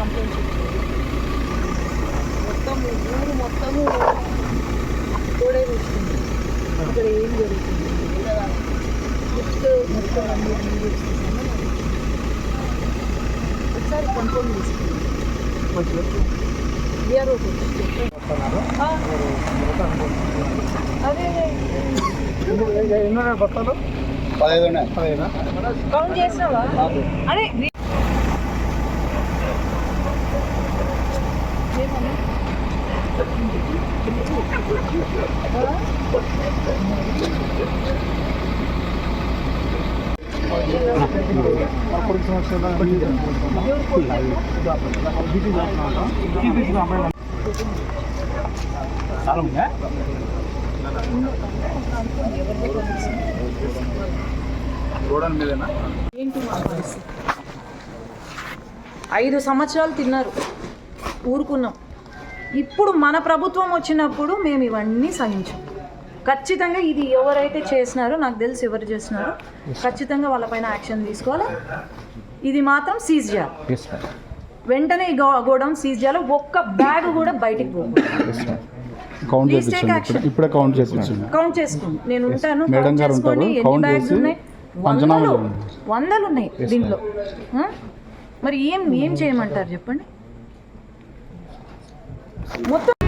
Complaints మొత్తం ఊరు మొత్తము తోడే వస్తుంది ఇక్కడ ఏం జరుగుతుంది నెక్స్ట్ మొత్తం అన్ని ఒకసారి కంట్రోల్ అదే అదే గోడౌన్ మీదేనా ఏంటి మా ఐదు సంవత్సరాలు తిన్నారు. ఊరుకున్నాం. ఇప్పుడు మన ప్రభుత్వం వచ్చినప్పుడు మేము ఇవన్నీ సహించాం. ఖచ్చితంగా ఇది ఎవరైతే చేసినారో నాకు తెలిసి ఎవరు చేసినారో ఖచ్చితంగా వాళ్ళపైన యాక్షన్ తీసుకోవాలి. ఇది మాత్రం సీజ్ చేయాలి. వెంటనే ఈ గోడౌన్ సీజ్ చేయాలి. ఒక్క బ్యాగ్ కూడా బయటికి పోకూడదు కౌంట్. ఇప్పుడే ఇప్పుడే కౌంట్ కౌంట్ చేసుకోండి. నేను ఉంటాను. మేడం గారు ఉంటారు. కౌంట్ చేసి వందలు. ఉన్నాయి. దీనిలో? మరి ఏం ఏం చేయమంటారు చెప్పండి? మొత్తం